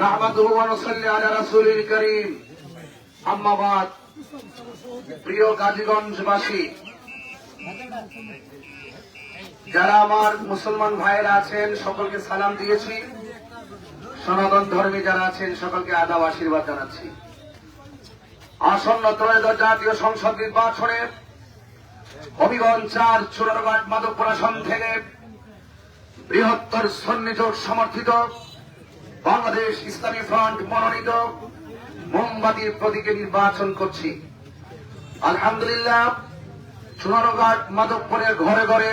নাহমাদুহু ওয়া নুসাল্লি আলা রাসূলিল কারীম। আম্মা প্রিয় গাজীগঞ্জবাসী, যারা আমার মুসলমান ভাইয়েরা আছেন, সকলকে সালাম দিয়েছি। সনাতন ধর্মী যারা আছেন, সকলকে আদাব আশীর্বাদ জানাচ্ছি। আসন্ন ত্রয়োদশ জাতীয় সংসদ নির্বাচনের হবিগঞ্জ চার চুরারঘাট মাধবপুর আসন থেকে বৃহত্তর সন্নি সমর্থিত বাংলাদেশ ইসলামী ফ্রন্ট মনোনীত মোমবাতির প্রতীকে নির্বাচন করছি। আলহামদুলিল্লাহ চুনারঘাট মাধবপুরের ঘরে ঘরে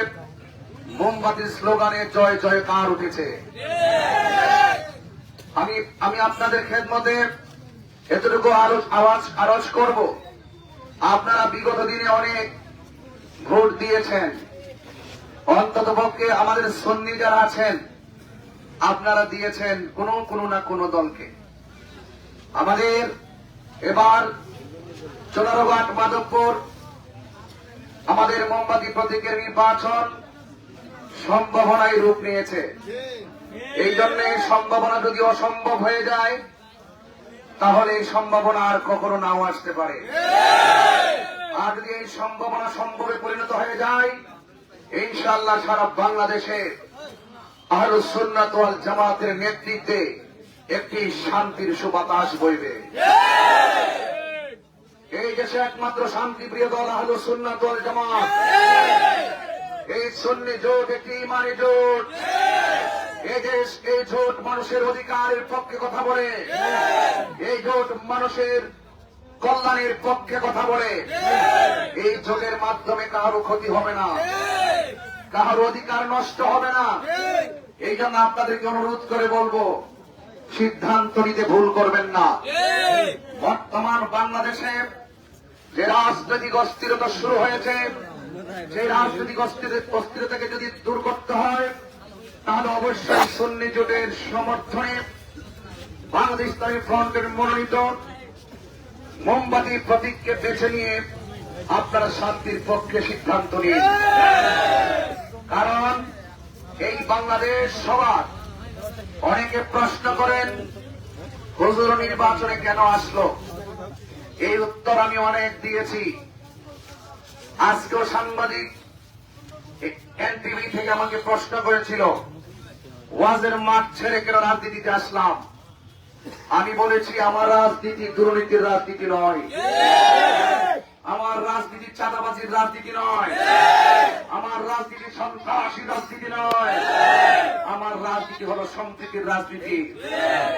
মোমবাতির স্লোগানে জয় জয়কার উঠেছে। আমি আমি আপনাদের খেদমতে এতটুকু আওয়াজ, আরজ করব। আপনারা বিগত দিনে অনেক ভোট দিয়েছেন। অন্তত পক্ষে আমাদের সন্নি যারা আছেন আপনারা দিয়েছেন কোনো কোনো না কোনো দলকে। আমাদের এবার চোনারঘাট মাধবপুর, আমাদের মোমবাতি প্রতীকের নির্বাচন সম্ভাবনায় রূপ নিয়েছে। এই জন্য সম্ভাবনা যদি অসম্ভব হয়ে যায়, তাহলে এই সম্ভাবনা আর কখনো নাও আসতে পারে। আর যদি এই সম্ভাবনা সম্ভবে পরিণত হয়ে যায় ইনশাল্লাহ সারা বাংলাদেশে আহলুসুন্নাত ওয়াল জামাতের নেতৃত্বে একটি শান্তির সুবাতাস বইবে। এই দেশে একমাত্র শান্তিপ্রিয় দল আহলুসুন্নাত ওয়াল জামাত। এই সুন্নি জোট একটি ইমানি জোট। এই দেশ, এই জোট মানুষের অধিকারের পক্ষে কথা বলে। এই জোট মানুষের কল্যাণের পক্ষে কথা বলে। এই জোটের মাধ্যমে কারও ক্ষতি হবে না। কারও অধিকার নষ্ট হবে না। এই জন্য আপনাদেরকে অনুরোধ করে বলব, সিদ্ধান্ত নিতে ভুল করবেন না। বর্তমান বাংলাদেশে যে রাজনৈতিক অস্থিরতা শুরু হয়েছে, সেই রাজনৈতিক অস্থিরতাকে যদি দূর করতে হয়, তাহলে অবশ্যই সন্নি জোটের সমর্থনে বাংলাদেশ ইসলামী ফ্রন্টের মনোনীত মোমবাতি প্রতীককে বেছে নিয়ে আপনারা শান্তির পক্ষে সিদ্ধান্ত নিন। কারণ এই বাংলাদেশ সবার। অনেকে প্রশ্ন করেন, হুজুর নির্বাচনে কেন আসলো? এই উত্তর আমি অনেক দিয়েছি। আজকেও সাংবাদিক এনটিভি থেকে আমাকে প্রশ্ন করেছিল, ওয়াজের মাঠ ছেড়ে কেন রাজনীতিতে আসলাম? আমি বলেছি, আমার রাজনীতি দুর্নীতির রাজনীতি নয়। আমার রাজনীতি চাঁদাবাজির রাজনীতি নয়। আমার রাজনীতি সন্ত্রাসী রাজনীতি নয়। আমার রাজনীতি হলো সম্প্রীতির রাজনীতি।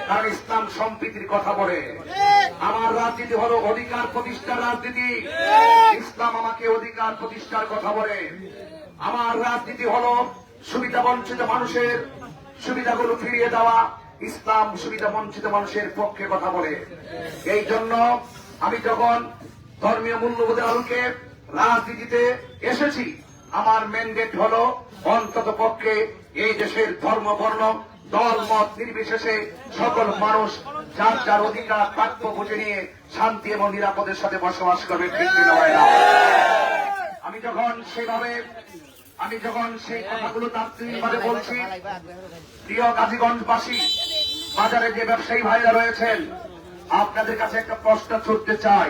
কারণ ইসলাম সম্প্রীতির কথা বলে। আমার রাজনীতি হলো অধিকার প্রতিষ্ঠার রাজনীতি। ইসলাম আমাকে অধিকার প্রতিষ্ঠার কথা বলে। আমার রাজনীতি হলো সুবিধা বঞ্চিত মানুষের সুবিধাগুলো ফিরিয়ে দেওয়া। ইসলাম সুবিধা বঞ্চিত মানুষের পক্ষে কথা বলে। এই জন্য আমি যখন ধর্মীয় মূল্যবোধের আলোকে রাজনীতিতে এসেছি। আমার ম্যান্ডেট হলো অন্তত পক্ষে এই দেশের ধর্ম, বর্ণ, দল, মত নির্বিশেষে সকল মানুষ যার যার অধিকার, প্রাপ্য বুঝে নিয়ে শান্তি এবং নিরাপদের সাথে বসবাস করবে আমি যখন সেভাবে, আমি যখন সেই কথাগুলো তাত্ত্বিকভাবে বলছি, প্রিয় গাজীগঞ্জবাসী, বাজারে যে ব্যবসায়ী ভাইরা রয়েছেন, আপনাদের কাছে একটা প্রশ্ন ছুটতে চাই।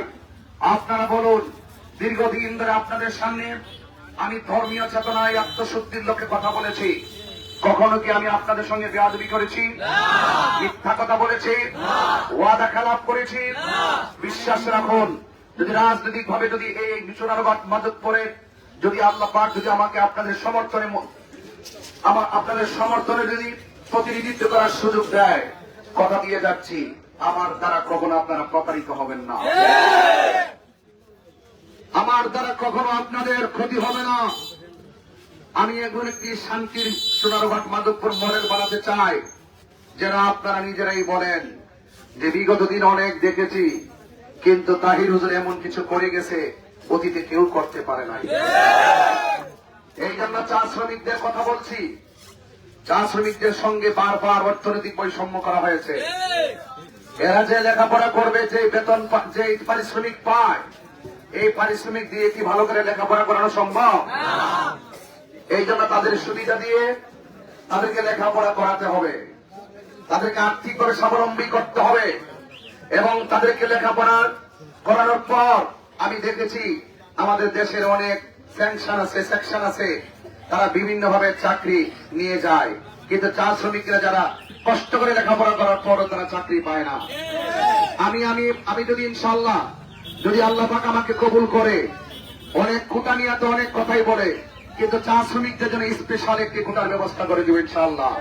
আপনারা বলুন দীর্ঘদিন ধরে আপনাদের সামনে আমি ধর্মীয় চেতনায় আত্মশুদ্ধির লোকে কথা বলেছি। কখনো কি আমি আপনাদের সঙ্গে বেয়াদবি করেছি? মিথ্যা কথা বলেছি? ওয়াদা খেলাপ করেছি? বিশ্বাস রাখুন যদি রাজনৈতিক ভাবে যদি এই মিশনারবাদ মাদক পরে যদি আল্লাহ পাক যদি আমাকে আপনাদের সমর্থনে আমার আপনাদের সমর্থনে যদি প্রতিনিধিত্ব করার সুযোগ দেয় কথা দিয়ে যাচ্ছি। আমার দ্বারা কখনো আপনারা প্রতারিত হবেন না। আমার দ্বারা কখনো আপনাদের ক্ষতি হবে না। আমি এখন একটি শান্তির সোনারঘাট মাধবপুর মডেল বানাতে চাই যারা আপনারা নিজেরাই বলেন যে বিগত দিন অনেক দেখেছি, কিন্তু তাহির হুজুর এমন কিছু করে গেছে, অতীতে কেউ করতে পারে নাই। এই জন্য চা শ্রমিকদের কথা বলছি। চা শ্রমিকদের সঙ্গে বারবার অর্থনৈতিক বৈষম্য করা হয়েছে। এরা যে লেখাপড়া করবে যে বেতন যে পারিশ্রমিক পায়, এই পারিশ্রমিক দিয়ে কি ভালো করে লেখাপড়া করানো সম্ভব? এই জন্য তাদের সুবিধা দিয়ে তাদেরকে লেখাপড়া করাতে হবে। তাদের তাদেরকে আর্থিকভাবে স্বাবলম্বী করতে হবে। এবং তাদেরকে লেখাপড়া করানোর পর, আমি দেখেছি আমাদের দেশের অনেক স্যাংশন আছে, সেকশন আছে, তারা বিভিন্ন ভাবে চাকরি নিয়ে যায়। কিন্তু চা শ্রমিকরা যারা কষ্ট করে লেখাপড়া করার পরও তারা চাকরি পায় না। আমি আমি আমি যদি ইনশাল্লাহ যদি আল্লাহ পাক আমাকে কবুল করে, অনেক কোটা নিয়ে তো অনেক কথাই বলে, কিন্তু চা শ্রমিকদের জন্য স্পেশাল একটি কোটার ব্যবস্থা করে দিব ইনশাল্লাহ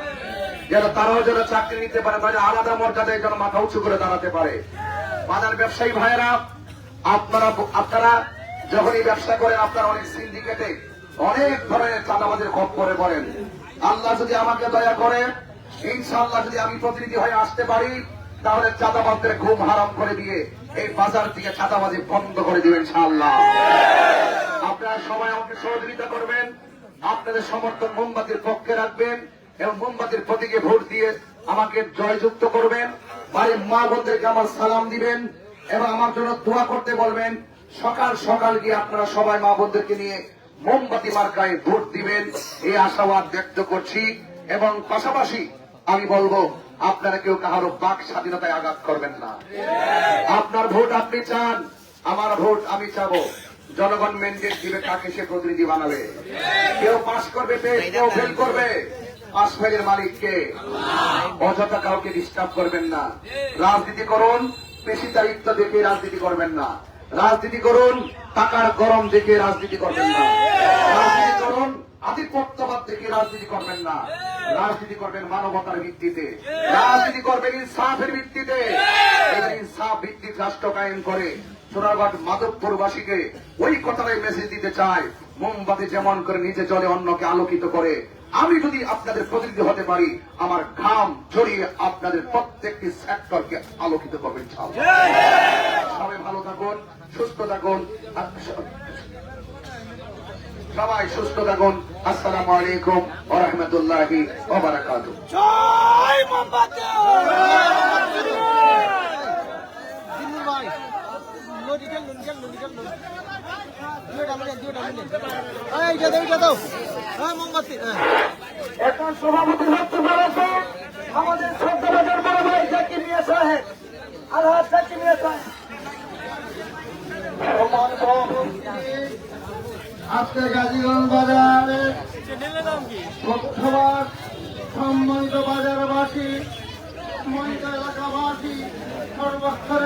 যেন তারাও যেন চাকরি নিতে পারে মানে আলাদা মর্যাদায় যেন মাথা উঁচু করে দাঁড়াতে পারে। বাজার ব্যবসায়ী ভাইয়েরা, আপনারা আপনারা যখনই ব্যবসা করেন, আপনারা অনেক সিন্ডিকেটে অনেক ধরনের চাঁদাবাজের খপ করে পড়েন। আল্লাহ যদি আমাকে দয়া করে, ইনশাআল্লাহ যদি আমি প্রতিনিধি হয়ে আসতে পারি, তাহলে চাঁদাবাজদের ঘুম হারাম করে দিয়ে এই বাজার থেকে চাঁদাবাজি বন্ধ করে দিবেন, ইনশাআল্লাহ। আপনারা সবাই আমাকে সহযোগিতা করবেন, আপনাদের সমর্থন মোমবাতির পক্ষে রাখবেন এবং মোমবাতির প্রতীকে ভোট দিয়ে আমাকে জয়যুক্ত করবেন। বাড়ির মা বোনদেরকে আমার সালাম দিবেন এবং আমার জন্য দোয়া করতে বলবেন। সকাল সকাল গিয়ে আপনারা সবাই মা বোনদেরকে নিয়ে মোমবাতি মার্কায় ভোট দিবেন, এই আশাবাদ ব্যক্ত করছি এবং পাশাপাশি আমি বলব, আপনারা কেউ কাহারও বাক স্বাধীনতায় আঘাত করবেন না। আপনার ভোট আপনি চান, আমার ভোট আমি চাবো। জনগণ মেন্ডেট দিবে কাকে সে প্রতিনিধি বানাবে। কেউ পাস করবে কেউ ফেল করবে। পাস ফেলের মালিককে। অযথা কাউকে ডিস্টার্ব করবেন না। রাজনীতি করুন পেশি দায়িত্ব দেখে রাজনীতি করবেন না। রাজনীতি করুন টাকার গরম দেখে রাজনীতি করবেন না। রাজনীতি করুন আধিপত্যবাদ দেখে রাজনীতি করবেন না। রাজনীতি করবেন মানবতার ভিত্তিতে। রাজনীতি করবেন ইনসাফের ভিত্তিতে। ইনসাফ ভিত্তিক রাষ্ট্র কায়েম করে সোনারঘাট মাধবপুরবাসীকে ওই কথাটাই মেসেজ দিতে চায় মোমবাতি যেমন করে নিচে চলে অন্যকে আলোকিত করে। আমি যদি আপনাদের প্রতিনিধি হতে পারি আমার ঘাম জড়িয়ে আপনাদের প্রত্যেকটি সেক্টরকে আলোকিত করবেন সবাই ভালো থাকুন সুস্থ থাকুন সবাই সুস্থ থাকুন। আসসালামু আলাইকুম ওয়া রাহমাতুল্লাহি লড়ি গেল দুইটা মিলে দুইটা মিলে দাও মোমবাতি হ্যাঁ। এখন সভাপতি হচ্ছে বলেছে আমাদের সদ্যবাজার বড় ভাই জাকির মিয়া সাহেব। আলহাজ জাকির মিয়া সাহেব। আজকে গাজীগঞ্জ বাজারে সবার সম্মানিত বাজারবাসী সম্মানিত এলাকাবাসী সর্বস্তরের